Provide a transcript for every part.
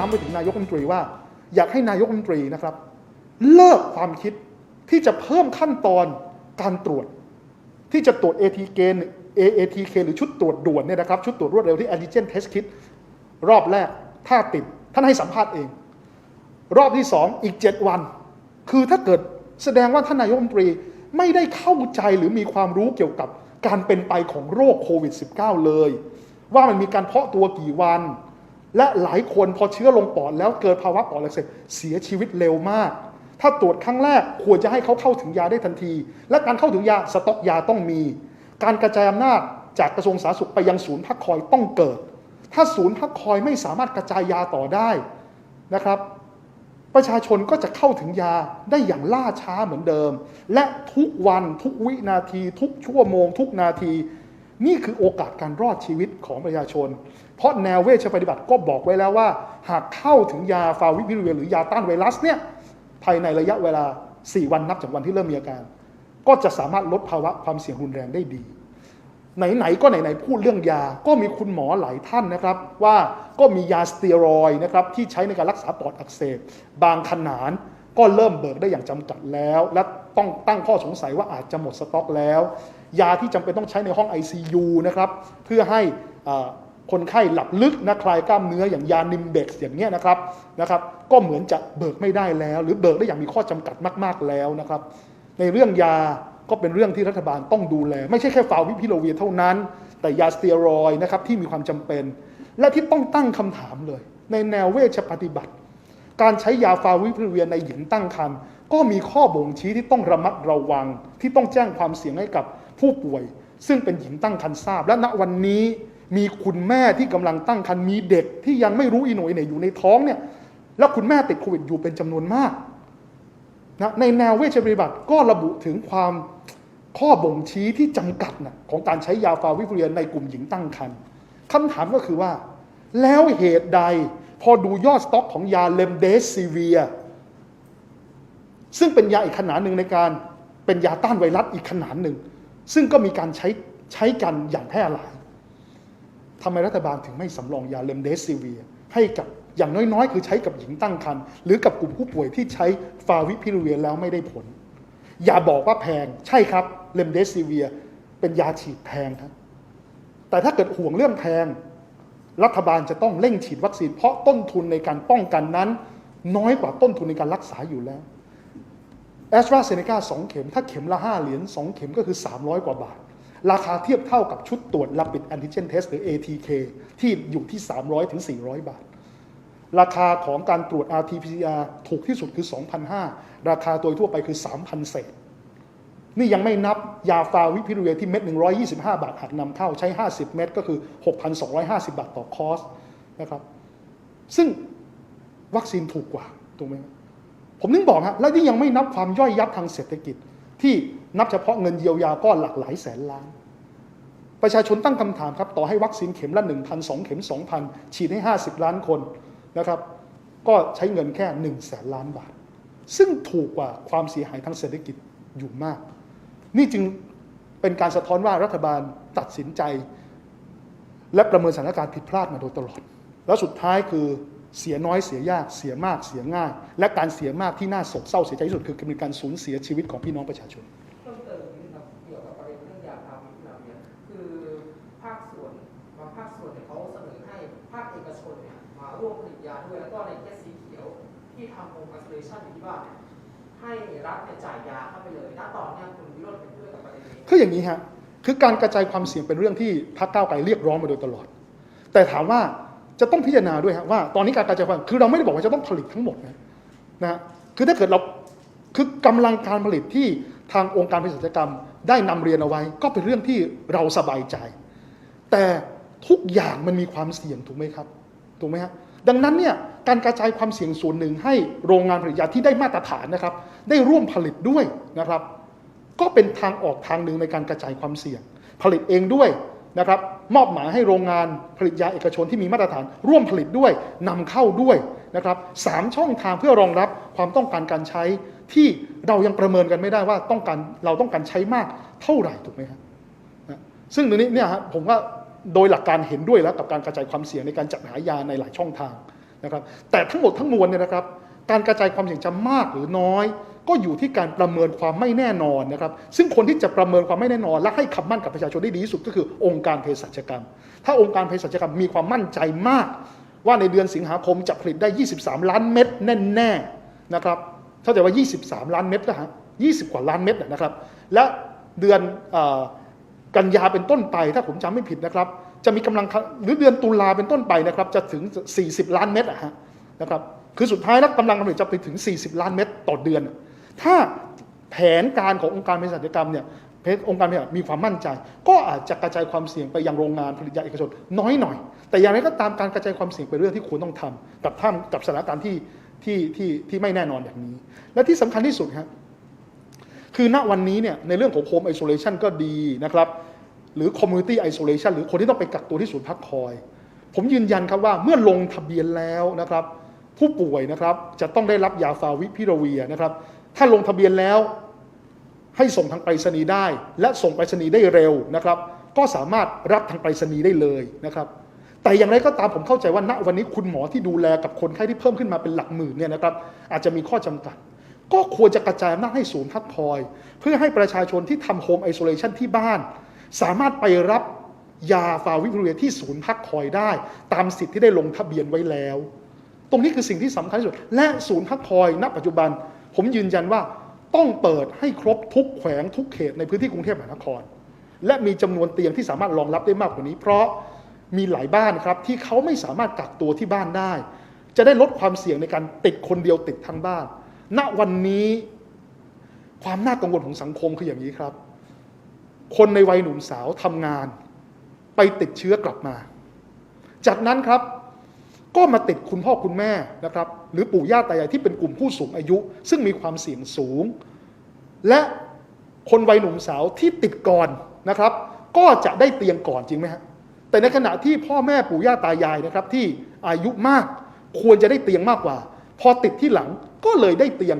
ย้ำไปถึงนายกรัฐมนตรีว่า อยากให้นายกรัฐมนตรีนะครับ เลิกความคิดที่จะเพิ่มขั้นตอนการตรวจ ที่จะตรวจ ATK AATK หรือชุดตรวจด่วนเนี่ยนะครับชุดตรวจรวดเร็วที่ antigen test kit รอบแรกถ้าติด ท่านให้สัมภาษณ์เอง รอบที่สองอีก 7 วัน คือถ้าเกิดแสดงว่าท่านนายกรัฐมนตรีไม่ได้เข้าใจหรือมีความรู้เกี่ยวกับการเป็นไปของโรคโควิด -19 เลย ว่ามันมีการเพาะตัวกี่วัน และหลายคนพอเชื้อลงปอดแล้วเกิดภาวะปอดอักเสบเสียชีวิตเร็วมาก ถ้าตรวจครั้งแรกควรจะให้เขาเข้าถึงยาได้ทันที และการเข้าถึงยาสต็อกยาต้องมี การกระจายอำนาจจากกระทรวงสาธารณสุขไปยังศูนย์พักคอยต้องเกิด ถ้าศูนย์พักคอยไม่สามารถกระจายยาต่อได้นะครับ ประชาชนก็จะเข้าถึงยาได้อย่างล่าช้าเหมือนเดิม และทุกวันทุกวินาที ทุกชั่วโมง ทุกนาที นี่คือโอกาสการรอดชีวิตของประชาชน เพราะแนวเวชปฏิบัติก็บอกไว้แล้วว่า หากเข้าถึงยาฟาวิพิเวียหรือยาต้านไวรัสเนี่ยภายในระยะเวลา 4 วันนับจากวันที่เริ่มมีอาการ ก็จะสามารถลดภาวะความเสี่ยงรุนแรงได้ดี ไหนๆก็ไหนๆพูดเรื่องยาก็มีคุณหมอหลายท่านนะครับ ว่าก็มียาสเตียรอยนะครับที่ใช้ในการรักษาปอดอักเสบบางขนาน ก็เริ่มเบิกได้อย่างจำกัดแล้ว และต้องตั้งข้อสงสัยว่าอาจจะหมดสต็อกแล้ว ยาที่จำเป็นต้องใช้ในห้อง ICU นะครับเพื่อให้คนไข้หลับลึกนะคลายกล้ามเนื้ออย่างยานิมเบกซ์อย่างเงี้ยนะครับนะครับก็เหมือนจะเบิกไม่ได้แล้ว หรือเบิกได้อย่างมีข้อจำกัดมาก ๆแล้วนะครับในเรื่องยาก็เป็นเรื่องที่รัฐบาลต้องดูแล ไม่ใช่แค่ฟาวิพิโลเวียเท่านั้น แต่ยาสเตียรอยนะครับที่มีความจำเป็น และที่ต้องตั้งคำถามเลย ในแนวเวชปฏิบัติ การใช้ยาฟาวิพิเวียในหญิงตั้งครรภ์ก็มีข้อบ่งชี้ที่ต้องระมัดระวัง ที่ต้องแจ้งความเสี่ยงให้กับผู้ป่วย ซึ่งเป็นหญิงตั้งครรภ์ทราบ และณวันนี้มีคุณแม่ที่กำลังตั้งครรภ์มีเด็กที่ยังไม่รู้อีโหนยเนี่ยอยู่ในท้องเนี่ยแล้วคุณแม่ติดโควิดอยู่เป็นจำนวนมากนะในแนวเวชปฏิบัติก็ระบุถึงความข้อบ่งชี้ที่จำกัดนะของการใช้ยาฟาวิพิเรียนในกลุ่มหญิงตั้งครรภ์คำถามก็คือว่า แล้วเหตุใด พอดูยอดสต็อกของยาเลมเดสซีเวีย ซึ่งเป็นยาอีกขนาดหนึ่งในการเป็นยาต้านไวรัสอีกขนาดหนึ่ง ซึ่งก็มีการใช้ใช้กันอย่างแพร่หลายทำไมรัฐบาลถึงไม่สำรองยาเลมเดสซีเวีย ให้กับอย่างน้อยๆ คือใช้กับหญิงตั้งครรภ์หรือกับกลุ่มผู้ป่วยที่ใช้ฟาวิพิเรียแล้วไม่ได้ผล อย่าบอกว่าแพงใช่ครับเลมเดสซีเวีย เป็นยาฉีดแพงครับแต่ถ้าเกิดห่วงเรื่องแพง รัฐบาลจะต้องเร่งฉีดวัคซีน เพราะต้นทุนในการป้องกันนั้น น้อยกว่าต้นทุนในการรักษาอยู่แล้วแอสตราเซเนกา2เข็ม ถ้าเข็มละ 5 เหรียญ2เข็มก็คือ 300 กว่าบาท ราคาเทียบเท่ากับชุดตรวจ Rapid Antigen Test หรือ ATK ที่อยู่ที่ 300 ถึง 400 บาท ราคาของการตรวจ RT-PCR ถูกที่สุดคือ 2,500 ราคาโดยทั่วไปคือ 3,000 เศษ นี่ยังไม่นับยาฟาวิพิรุเวที่เม็ด 125 บาทหากนำเข้าใช้ 50 เม็ดก็คือ 6,250 บาทต่อคอสนะครับ ซึ่งวัคซีนถูกกว่าถูกไหมผมนึกบอกฮะและนี่ยังไม่นับความย่อยยับทางเศรษฐกิจ ที่นับเฉพาะเงินเยียวยาก็หลักหลายแสนล้าน ประชาชนตั้งคำถามครับ ต่อให้วัคซีนเข็มละ1,000 2เข็ม 2,000 ฉีดให้ 50 ล้านคนนะครับ ก็ใช้เงินแค่1 0 0 0แสนล้านบาท ซึ่งถูกกว่าความเสียหายทางเศรษฐกิจอยู่มาก นี่จึงเป็นการสะท้อนว่ารัฐบาลตัดสินใจ และประเมินสถานการณ์ผิดพลาดมาโดยตลอด แล้วสุดท้ายคือเสียน้อยเสียยากเสียมากเสียง่าย และการเสียมากที่น่าโศกเศร้าเสียใจที่สุดคือเป็นการสูญเสียชีวิตของพี่น้องประชาชนเพิ่มเติดนึงครับเกี่ยวกับเรื่องยาฟาวิพิลาเวียคือภาคส่วนบางภาคส่วนเนี่ยเขาเสนอให้ภาคเอกชนเนี่ยมาร่วมผลิตยาด้วยแล้วก็ในเคสสีเขียวที่ทำโฮมไอโซเลชันอยู่ที่บ้านเนี่ย ให้รัฐเนี่ยจ่ายยาเข้าไปเลยณตอนเนี้ยคุณวิโรจน์เห็นด้วยกับประเด็นนี้ คืออย่างนี้ฮะคือการกระจายความเสี่ยงเป็นเรื่องที่พรรคก้าวไกลเรียกร้องมาโดยตลอด แต่ถามว่าจะต้องพิจารณาด้วยฮะว่าตอนนี้การกระจายความคือเราไม่ได้บอกว่าจะต้องผลิตทั้งหมดนะนะคือถ้าเกิดเราคือกำลังการผลิตที่ทางองค์การเภสัชกรรม ได้นำเรียนเอาไว้ ก็เป็นเรื่องที่เราสบายใจ แต่ทุกอย่างมันมีความเสี่ยงถูกไหมครับถูกไหมฮะ ดังนั้นเนี่ยการกระจายความเสี่ยงส่วนหนึ่งให้โรงงานผลิตยาที่ได้มาตรฐานนะครับ ได้ร่วมผลิตด้วยนะครับ ก็เป็นทางออกทางหนึ่งในการกระจายความเสี่ยง ผลิตเองด้วยนะครับ มอบหมายให้โรงงานผลิตยาเอกชนที่มีมาตรฐาน ร่วมผลิตด้วยนำเข้าด้วยนะครับสามช่องทางเพื่อรองรับความต้องการการใช้ที่เรายังประเมินกันไม่ได้ว่าต้องการเราต้องการใช้มากเท่าไหร่ถูกไหมครับซึ่งตรงนี้เนี่ยผมว่า โดยหลักการเห็นด้วยแล้วกับการกระจายความเสี่ยงในการจัดหายาในหลายช่องทางนะครับแต่ทั้งหมดทั้งมวลเนี่ยนะครับการกระจายความเสี่ยงจะมากหรือน้อย ก็อยู่ที่การประเมินความไม่แน่นอนนะครับซึ่งคนที่จะประเมินความไม่แน่นอน และให้คำมั่นกับประชาชนได้ดีที่สุดก็คือองค์การเภสัชกรรม ถ้าองค์การเภสัชกรรมมีความมั่นใจมาก ว่าในเดือนสิงหาคมจะผลิตได้ 23 ล้านเม็ดแน่ๆนะครับเข้าใจว่า 23 ล้านเม็ดนะฮะ20 กว่าล้านเม็ดนะครับและเดือนอ กันยาเป็นต้นไป ถ้าผมจำไม่ผิดนะครับ จะมีกำลังหรือเดือนตุลาเป็นต้นไปนะครับ จะถึง 40 ล้านเม็ดอะฮะนะครับคือสุดท้ายแล้วกำลังการผลิตจะไปถึง 40 ล้านเม็ดต่อเดือน ถ้าแผนการขององค์การเภสัชกรรมเนี่ยเพศองค์การเภสัชมีความมั่นใจ ก็อาจจะกระจายความเสี่ยงไปยังโรงงานผลิตยาเอกชนน้อยหน่อย แต่อย่างไรก็ตามการกระจายความเสี่ยงเป็นเรื่องที่ควรต้องทำกับท่ามกับสถานการณ์ที่ที่ที่ที่ไม่แน่นอนอย่างนี้ และที่สำคัญที่สุดครับ คือณวันนี้เนี่ยในเรื่องของ Home Isolation ก็ดีนะครับหรือ Community Isolation หรือคนที่ต้องไปกักตัวที่ศูนย์พักคอย ผมยืนยันครับว่าเมื่อลงทะเบียนแล้วนะครับ ผู้ป่วยนะครับจะต้องได้รับยาฟาวิพิราเวียนะครับ ถ้าลงทะเบียนแล้วให้ส่งทางไปรษณีย์ได้ และส่งไปรษณีย์ได้เร็วนะครับ ก็สามารถรับทางไปรษณีย์ได้เลยนะครับ แต่อย่างไรก็ตามผมเข้าใจว่าณวันนี้คุณหมอที่ดูแลกับคนไข้ที่เพิ่มขึ้นมาเป็นหลักหมื่นเนี่ยนะครับอาจจะมีข้อจำกัด ก็ควรจะกระจายอำนาจให้ศูนย์พักคอย เพื่อให้ประชาชนที่ทำโฮมไอโซเลชันที่บ้าน สามารถไปรับยาฟาวิพิราเวียที่ศูนย์พักคอยได้ ตามสิทธิ์ที่ได้ลงทะเบียนไว้แล้ว ตรงนี้คือสิ่งที่สำคัญที่สุด และศูนย์พักคอยณ ปัจจุบัน ผมยืนยันว่าต้องเปิดให้ครบทุกแขวงทุกเขตในพื้นที่กรุงเทพมหานคร และมีจำนวนเตียงที่สามารถรองรับได้มากกว่านี้ เพราะมีหลายบ้านครับที่เขาไม่สามารถกักตัวที่บ้านได้ จะได้ลดความเสี่ยงในการติดคนเดียวติดทั้งบ้าน ณวันนี้ความน่ากังวลของสังคมคืออย่างนี้ครับ คนในวัยหนุ่มสาวทำงาน ไปติดเชื้อกลับมา จากนั้นครับก็มาติดคุณพ่อคุณแม่นะครับ หรือปู่ย่าตายายที่เป็นกลุ่มผู้สูงอายุ ซึ่งมีความเสี่ยงสูง และคนวัยหนุ่มสาวที่ติดก่อนนะครับ ก็จะได้เตียงก่อนจริงไหมฮะแต่ในขณะที่พ่อแม่ปู่ย่าตายายนะครับ ที่อายุมากควรจะได้เตียงมากกว่า พอติดที่หลังก็เลยได้เตียง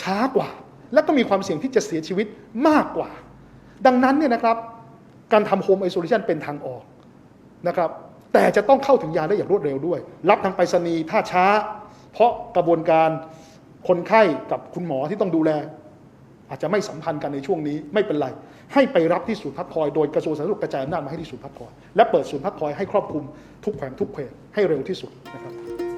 ช้ากว่า และก็มีความเสี่ยงที่จะเสียชีวิตมากกว่า ดังนั้นเนี่ยนะครับ การทำโฮมไอโซเลชันเป็นทางออกนะครับ แต่จะต้องเข้าถึงยาได้อย่างรวดเร็วด้วย รับทางไปรษณีย์ถ้าช้า เพราะกระบวนการคนไข้กับคุณหมอที่ต้องดูแล อาจจะไม่สัมพันธ์กันในช่วงนี้ไม่เป็นไร ให้ไปรับที่ศูนย์พักคอยโดยกระทรวงสาธารณสุขกระจายอำนาจมาให้ที่ศูนย์พักคอยและเปิดศูนย์พักคอยให้ครอบคลุมทุกแขวงทุกเขตให้เร็วที่สุดนะครับ